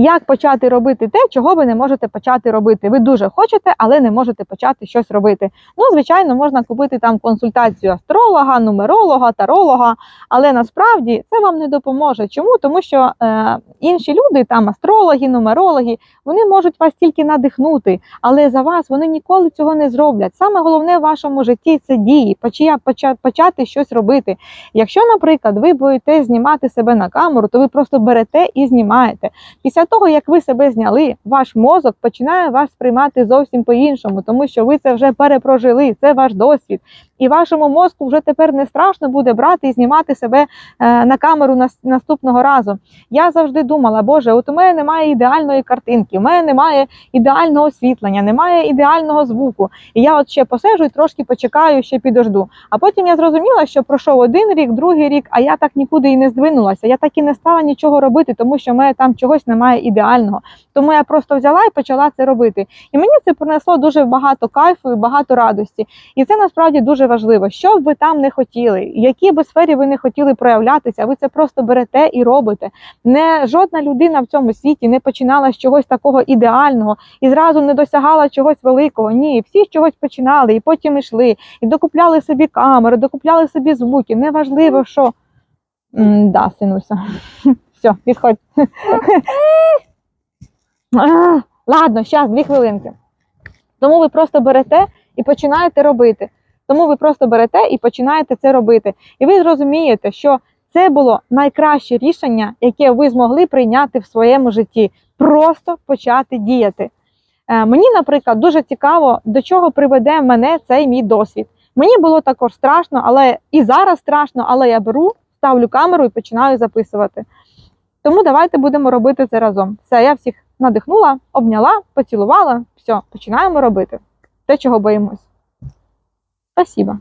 Як почати робити те, чого ви не можете почати робити? Ви дуже хочете, але не можете почати щось робити. Ну, звичайно, можна купити там консультацію астролога, нумеролога, таролога, але насправді це вам не допоможе. Чому? Тому що е, інші люди, там астрологи, нумерологи, вони можуть вас тільки надихнути, але за вас вони ніколи цього не зроблять. Саме головне в вашому житті це дії, поча- поча- почати щось робити. Якщо, наприклад, ви будете знімати себе на камеру, то ви просто берете і знімаєте. Після того, як ви себе зняли, ваш мозок починає вас сприймати зовсім по-іншому, тому що ви це вже перепрожили, це ваш досвід. І вашому мозку вже тепер не страшно буде брати і знімати себе е, на камеру наступного разу. Я завжди думала, Боже, от у мене немає ідеальної картинки, у мене немає ідеального освітлення, немає ідеального звуку. І я от ще посежу і трошки почекаю, ще підожду. А потім я зрозуміла, що пройшов один рік, другий рік, а я так нікуди і не здвинулася. Я так і не стала нічого робити, тому що в мене там чогось немає ідеального. Тому я просто взяла і почала це робити. І мені це принесло дуже багато кайфу і багато радості. І це насправді дуже важливо. Що б ви там не хотіли, в якій би сфері ви не хотіли проявлятися, ви це просто берете і робите. Не жодна людина в цьому світі не починала з чогось такого ідеального і зразу не досягала чогось великого. Ні, всі з чогось починали і потім йшли, і докупляли собі камери, докупляли собі звуки. Неважливо, що. М, Да, синуся. Все, відходь. Ладно, зараз, дві хвилинки. Тому ви просто берете і починаєте робити. Тому ви просто берете і починаєте це робити. І ви зрозумієте, що це було найкраще рішення, яке ви змогли прийняти в своєму житті. Просто почати діяти. Е, Мені, наприклад, дуже цікаво, до чого приведе мене цей мій досвід. Мені було також страшно, але і зараз страшно, але я беру, ставлю камеру і починаю записувати. Тому давайте будемо робити це разом. Все, я всіх надихнула, обняла, поцілувала. Все, починаємо робити те, чого боїмось. Спасибо.